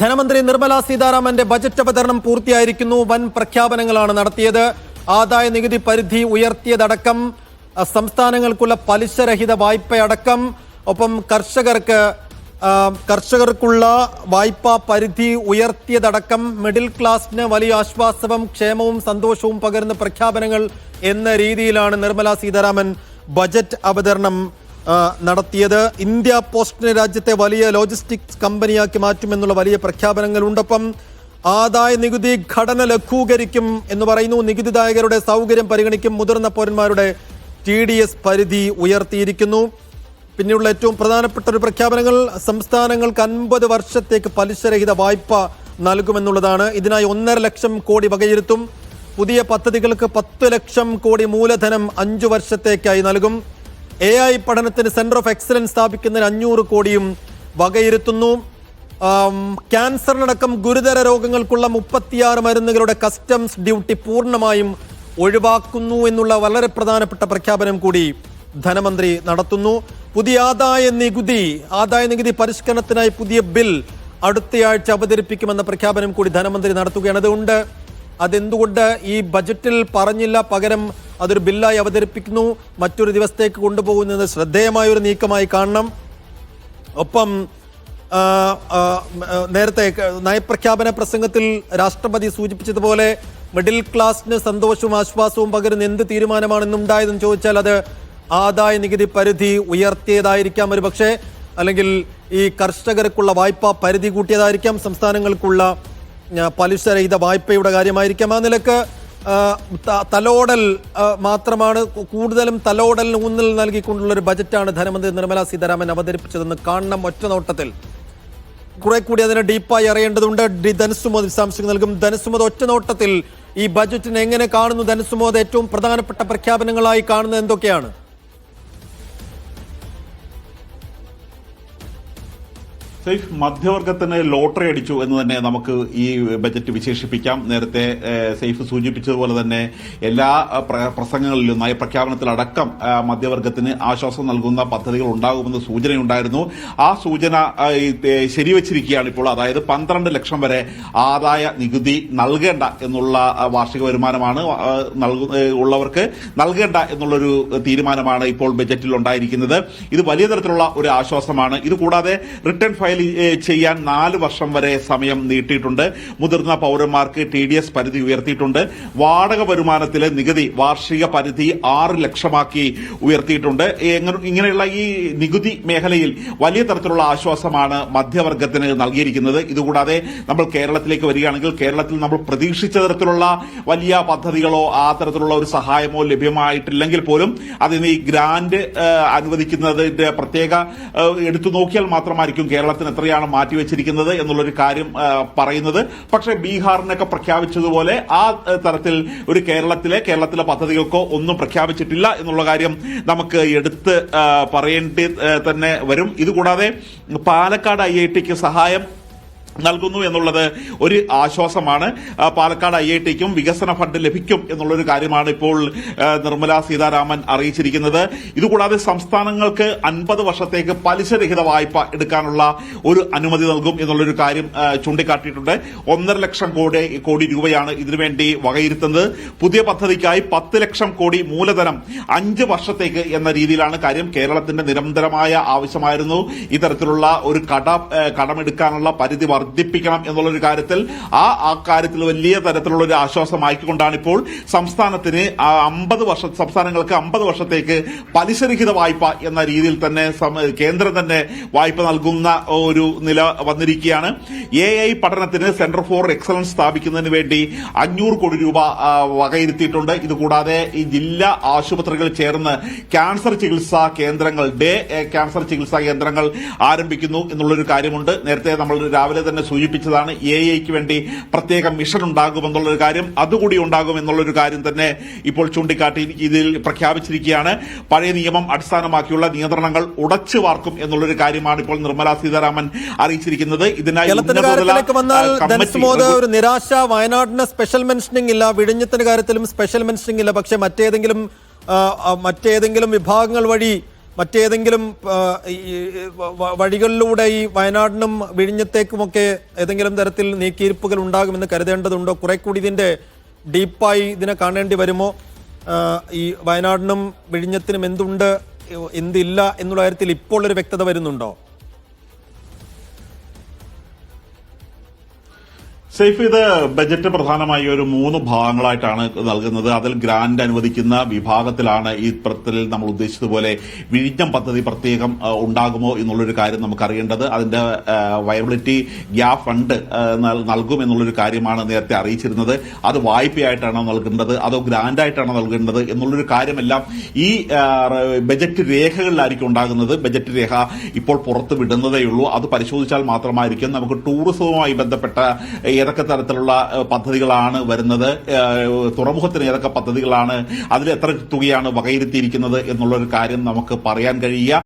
ധനമന്ത്രി നിർമ്മല സീതാരാമന്റെ ബജറ്റ് അവതരണം പൂർത്തിയായിരിക്കുന്നു. വൻ പ്രഖ്യാപനങ്ങളാണ് നടത്തിയത്. ആദായ നികുതി പരിധി ഉയർത്തിയതടക്കം സംസ്ഥാനങ്ങൾക്കുള്ള പലിശരഹിത വായ്പയടക്കം ഒപ്പം കർഷകർക്ക് കർഷകർക്കുള്ള വായ്പാ പരിധി ഉയർത്തിയതടക്കം മിഡിൽ ക്ലാസിന് വലിയ ആശ്വാസവും ക്ഷേമവും സന്തോഷവും പകരുന്ന പ്രഖ്യാപനങ്ങൾ എന്ന രീതിയിലാണ് നിർമ്മല സീതാരാമൻ ബജറ്റ് അവതരണം നടത്തിയത്. ഇന്ത്യ പോസ്റ്റിനെ രാജ്യത്തെ വലിയ ലോജിസ്റ്റിക്സ് കമ്പനിയാക്കി മാറ്റുമെന്നുള്ള വലിയ പ്രഖ്യാപനങ്ങളുണ്ടൊപ്പം ആദായ നികുതി ഘടന ലഘൂകരിക്കും എന്ന് പറയുന്നു. നികുതിദായകരുടെ സൗകര്യം പരിഗണിക്കും മുതിർന്ന പൗരന്മാരുടെ ടി ഡി എസ് പരിധി ഉയർത്തിയിരിക്കുന്നു. പിന്നെയുള്ള ഏറ്റവും പ്രധാനപ്പെട്ട ഒരു പ്രഖ്യാപനങ്ങൾ സംസ്ഥാനങ്ങൾക്ക് അൻപത് വർഷത്തേക്ക് പലിശരഹിത വായ്പ നൽകുമെന്നുള്ളതാണ്. ഇതിനായി ഒന്നര ലക്ഷം കോടി വകയിരുത്തും. പുതിയ പദ്ധതികൾക്ക് പത്ത് ലക്ഷം കോടി മൂലധനം അഞ്ചു വർഷത്തേക്കായി നൽകും. എ ഐ പഠനത്തിന് സെന്റർ ഓഫ് എക്സലൻസ് സ്ഥാപിക്കുന്നതിന് അഞ്ഞൂറ് കോടിയും വകയിരുത്തുന്നു. ക്യാൻസറിനടക്കം ഗുരുതര രോഗങ്ങൾക്കുള്ള മുപ്പത്തിയാറ് മരുന്നുകളുടെ കസ്റ്റംസ് ഡ്യൂട്ടി പൂർണമായും ഒഴിവാക്കുന്നു എന്നുള്ള വളരെ പ്രധാനപ്പെട്ട പ്രഖ്യാപനം കൂടി ധനമന്ത്രി നടത്തുന്നു. പുതിയ ആദായ നികുതി ആദായ നികുതി പരിഷ്കരണത്തിനായി പുതിയ ബിൽ അടുത്തയാഴ്ച അവതരിപ്പിക്കുമെന്ന പ്രഖ്യാപനം കൂടി ധനമന്ത്രി നടത്തുകയാണ്. അതുകൊണ്ട് അതെന്തുകൊണ്ട് ഈ ബജറ്റിൽ പറഞ്ഞില്ല? പകരം അതൊരു ബില്ലായി അവതരിപ്പിക്കുന്നു മറ്റൊരു ദിവസത്തേക്ക് കൊണ്ടുപോകുന്നത് ശ്രദ്ധേയമായ ഒരു നീക്കമായി കാണണം. ഒപ്പം നേരത്തെ നയപ്രഖ്യാപന പ്രസംഗത്തിൽ രാഷ്ട്രപതി സൂചിപ്പിച്ചതുപോലെ മിഡിൽ ക്ലാസിന് സന്തോഷവും ആശ്വാസവും പകരുന്ന എന്ത് തീരുമാനമാണ് ഇന്നുണ്ടായതെന്ന് ചോദിച്ചാൽ അത് ആദായ നികുതി പരിധി ഉയർത്തിയതായിരിക്കാം ഒരു പക്ഷേ അല്ലെങ്കിൽ ഈ കർഷകർക്കുള്ള വായ്പ പരിധി കൂട്ടിയതായിരിക്കാം സംസ്ഥാനങ്ങൾക്കുള്ള പലിശ രഹിത വായ്പയുടെ കാര്യമായിരിക്കാം ആ നിലയ്ക്ക്. തലോടൽ മാത്രമാണ് കൂടുതലും തലോടലിന് ഊന്നൽ നൽകിക്കൊണ്ടുള്ള ഒരു ബജറ്റാണ് ധനമന്ത്രി നിർമ്മല സീതാരാമൻ അവതരിപ്പിച്ചതെന്ന് കാണണം ഒറ്റ നോട്ടത്തിൽ. കുറെ കൂടി അതിനെ ഡീപ്പായി അറിയേണ്ടതുണ്ട്. ഡി ധനസുമോദ് വിശദാംശങ്ങൾ നൽകും. ധനസുമോദ് ഒറ്റ നോട്ടത്തിൽ ഈ ബജറ്റിനെ എങ്ങനെ കാണുന്നു? ധനസുമോദ് ഏറ്റവും പ്രധാനപ്പെട്ട പ്രഖ്യാപനങ്ങളായി കാണുന്നത് എന്തൊക്കെയാണ്? സൈഫ് മധ്യവർഗത്തിന് ലോട്ടറി അടിച്ചു എന്ന് തന്നെ നമുക്ക് ഈ ബജറ്റ് വിശേഷിപ്പിക്കാം. നേരത്തെ സൈഫ് സൂചിപ്പിച്ചതുപോലെ തന്നെ എല്ലാ പ്രസംഗങ്ങളിലും നയപ്രഖ്യാപനത്തിലടക്കം മധ്യവർഗത്തിന് ആശ്വാസം നൽകുന്ന പദ്ധതികൾ ഉണ്ടാകുമെന്ന് സൂചനയുണ്ടായിരുന്നു. ആ സൂചന ശരിവച്ചിരിക്കുകയാണ് ഇപ്പോൾ. അതായത് പന്ത്രണ്ട് ലക്ഷം വരെ ആദായ നികുതി നൽകേണ്ട എന്നുള്ള വാർഷിക വരുമാനമാണ് ഉള്ളവർക്ക് നൽകേണ്ട എന്നുള്ളൊരു തീരുമാനമാണ് ഇപ്പോൾ ബജറ്റിൽ ഉണ്ടായിരിക്കുന്നത് ഇത് വലിയ തരത്തിലുള്ള ഒരു ആശ്വാസമാണ്. ഇത് കൂടാതെ റിട്ടേൺ ഫയൽ ചെയ്യാൻ നാല് വർഷം വരെ സമയം നീട്ടിയിട്ടുണ്ട്. മുതിർന്ന പൗരന്മാർക്ക് ടി ഡി എസ് പരിധി ഉയർത്തിയിട്ടുണ്ട്. വാടക വരുമാനത്തിലെ നികുതി വാർഷിക പരിധി ആറ് ലക്ഷമാക്കി ഉയർത്തിയിട്ടുണ്ട്. ഇങ്ങനെയുള്ള ഈ നികുതി മേഖലയിൽ വലിയ തരത്തിലുള്ള ആശ്വാസമാണ് മധ്യവർഗത്തിന് നൽകിയിരിക്കുന്നത്. ഇതുകൂടാതെ നമ്മൾ കേരളത്തിലേക്ക് വരികയാണെങ്കിൽ കേരളത്തിൽ നമ്മൾ പ്രതീക്ഷിച്ച തരത്തിലുള്ള വലിയ പദ്ധതികളോ ആ തരത്തിലുള്ള ഒരു സഹായമോ ലഭ്യമായിട്ടില്ലെങ്കിൽ പോലും അതിന് ഈ ഗ്രാന്റ് അനുവദിക്കുന്നതിന്റെ പ്രത്യേക എടുത്തു നോക്കിയാൽ മാത്രമായിരിക്കും കേരളത്തിന് എത്രയാണ് മാറ്റിവെച്ചിരിക്കുന്നത് എന്നുള്ളൊരു കാര്യം പറയുന്നത്. പക്ഷേ ബീഹാറിനൊക്കെ പ്രഖ്യാപിച്ചതുപോലെ ആ തരത്തിൽ ഒരു കേരളത്തിലെ കേരളത്തിലെ പദ്ധതികൾക്കോ ഒന്നും പ്രഖ്യാപിച്ചിട്ടില്ല എന്നുള്ള കാര്യം നമുക്ക് എടുത്ത് പറയേണ്ടി തന്നെ വരും. ഇതുകൂടാതെ പാലക്കാട് ഐ ഐ ടിക്ക് സഹായം നൽകുന്നു എന്നുള്ളത് ഒരു ആശ്വാസമാണ്. പാലക്കാട് ഐ ഐ ടിക്കും വികസന ഫണ്ട് ലഭിക്കും എന്നുള്ളൊരു കാര്യമാണ് ഇപ്പോൾ നിർമ്മല സീതാരാമൻ അറിയിച്ചിരിക്കുന്നത്. ഇതുകൂടാതെ സംസ്ഥാനങ്ങൾക്ക് അൻപത് വർഷത്തേക്ക് പലിശരഹിത വായ്പ എടുക്കാനുള്ള ഒരു അനുമതി നൽകും എന്നുള്ളൊരു കാര്യം ചൂണ്ടിക്കാട്ടിയിട്ടുണ്ട്. ഒന്നര ലക്ഷം കോടി കോടി രൂപയാണ് ഇതിനുവേണ്ടി വകയിരുത്തുന്നത്. പുതിയ പദ്ധതിക്കായി പത്ത് ലക്ഷം കോടി മൂലധനം അഞ്ച് വർഷത്തേക്ക് എന്ന രീതിയിലാണ് കാര്യം. കേരളത്തിന്റെ നിരന്തരമായ ആവശ്യമായിരുന്നു. ഇത്തരത്തിലുള്ള ഒരു കട കടമെടുക്കാനുള്ള പരിധി വർദ്ധിപ്പിക്കണം എന്നുള്ളൊരു കാര്യത്തിൽ ആ ആ കാര്യത്തിൽ വലിയ തരത്തിലുള്ള ഒരു ആശ്വാസമായിക്കൊണ്ടാണ് ഇപ്പോൾ സംസ്ഥാനത്തിന് അമ്പത് വർഷ സംസ്ഥാനങ്ങൾക്ക് അമ്പത് വർഷത്തേക്ക് പലിശരഹിത വായ്പ എന്ന രീതിയിൽ തന്നെ കേന്ദ്രം തന്നെ വായ്പ നൽകുന്ന ഒരു നില വന്നിരിക്കുകയാണ്. എ ഐ പഠനത്തിന് സെന്റർ ഫോർ എക്സലൻസ് സ്ഥാപിക്കുന്നതിന് വേണ്ടി അഞ്ഞൂറ് കോടി രൂപ വകയിരുത്തിയിട്ടുണ്ട്. ഇതുകൂടാതെ ഈ ജില്ലാ ആശുപത്രികൾ ചേർന്ന് ക്യാൻസർ ചികിത്സാ കേന്ദ്രങ്ങൾ ഡേ ക്യാൻസർ ചികിത്സാ കേന്ദ്രങ്ങൾ ആരംഭിക്കുന്നു എന്നുള്ളൊരു കാര്യമുണ്ട്. നേരത്തെ നമ്മൾ രാവിലെ തന്നെ സൂചിപ്പിച്ചതാണ് എ ഐക്ക് വേണ്ടി പ്രത്യേക മിഷൻ ഉണ്ടാകുമെന്നുള്ളൊരു കാര്യം അതുകൂടി ഉണ്ടാകും എന്നുള്ളൊരു കാര്യം തന്നെ ഇപ്പോൾ ചൂണ്ടിക്കാട്ടി ഇതിൽ പ്രഖ്യാപിച്ചിരിക്കുകയാണ്. പഴയ നിയമം അടിസ്ഥാനമാക്കിയുള്ള നിയന്ത്രണങ്ങൾ ഉടച്ചു വാർക്കും എന്നുള്ളൊരു കാര്യമാണ് ഇപ്പോൾ നിർമ്മല സീതാരാമൻ അറിയിച്ചിരിക്കുന്നത്. ഇതിനായി ഒരു നിരാശ വയനാടിന് സ്പെഷ്യൽ മെൻഷനിങ് ഇല്ല വിഴിഞ്ഞത്തിന്റെ കാര്യത്തിലും സ്പെഷ്യൽ മെൻഷനിങ് ഇല്ല പക്ഷെ മറ്റേതെങ്കിലും മറ്റേതെങ്കിലും വിഭാഗങ്ങൾ വഴി മറ്റേതെങ്കിലും വഴികളിലൂടെ ഈ വയനാടിനും വിഴിഞ്ഞത്തേക്കുമൊക്കെ ഏതെങ്കിലും തരത്തിൽ നീക്കിയിരിപ്പുകൾ ഉണ്ടാകുമെന്ന് കരുതേണ്ടതുണ്ടോ? കുറെ കൂടി ഇതിന്റെ ഡീപ്പായി ഇതിനെ കാണേണ്ടി വരുമോ? ഈ വയനാടിനും വിഴിഞ്ഞത്തിനും എന്തുണ്ട് എന്തില്ല എന്നുള്ള കാര്യത്തിൽ ഇപ്പോൾ ഒരു വ്യക്തത വരുന്നുണ്ടോ? സേഫ് ഇത് ബജറ്റ് പ്രധാനമായി ഒരു മൂന്ന് ഭാഗങ്ങളായിട്ടാണ് നൽകുന്നത്. അതിൽ ഗ്രാന്റ് അനുവദിക്കുന്ന വിഭാഗത്തിലാണ് ഈ പ്രത്തിൽ നമ്മൾ ഉദ്ദേശിച്ചതുപോലെ വിഴിഞ്ഞം പദ്ധതി പ്രത്യേകം ഉണ്ടാകുമോ എന്നുള്ളൊരു കാര്യം നമുക്കറിയേണ്ടത്. അതിന്റെ വയബിലിറ്റി ഗ്യാ ഫണ്ട് നൽകും എന്നുള്ളൊരു കാര്യമാണ് നേരത്തെ അറിയിച്ചിരുന്നത്. അത് വായ്പയായിട്ടാണോ നൽകേണ്ടത്? അതോ ഗ്രാന്റായിട്ടാണോ നൽകേണ്ടത്? എന്നുള്ളൊരു കാര്യമെല്ലാം ഈ ബജറ്റ് രേഖകളിലായിരിക്കും ഉണ്ടാകുന്നത്. ബജറ്റ് രേഖ ഇപ്പോൾ പുറത്ത് വിടുന്നതേയുള്ളൂ. അത് പരിശോധിച്ചാൽ മാത്രമായിരിക്കും. നമുക്ക് ടൂറിസവുമായി ബന്ധപ്പെട്ട ഏതൊക്കെ തരത്തിലുള്ള പദ്ധതികളാണ് വരുന്നത് തുറമുഖത്തിന് ഏതൊക്കെ പദ്ധതികളാണ് അതിൽ എത്ര തുകയാണ് വകയിരുത്തിയിരിക്കുന്നത് എന്നുള്ള ഒരു കാര്യം നമുക്ക് പറയാൻ കഴിയുക.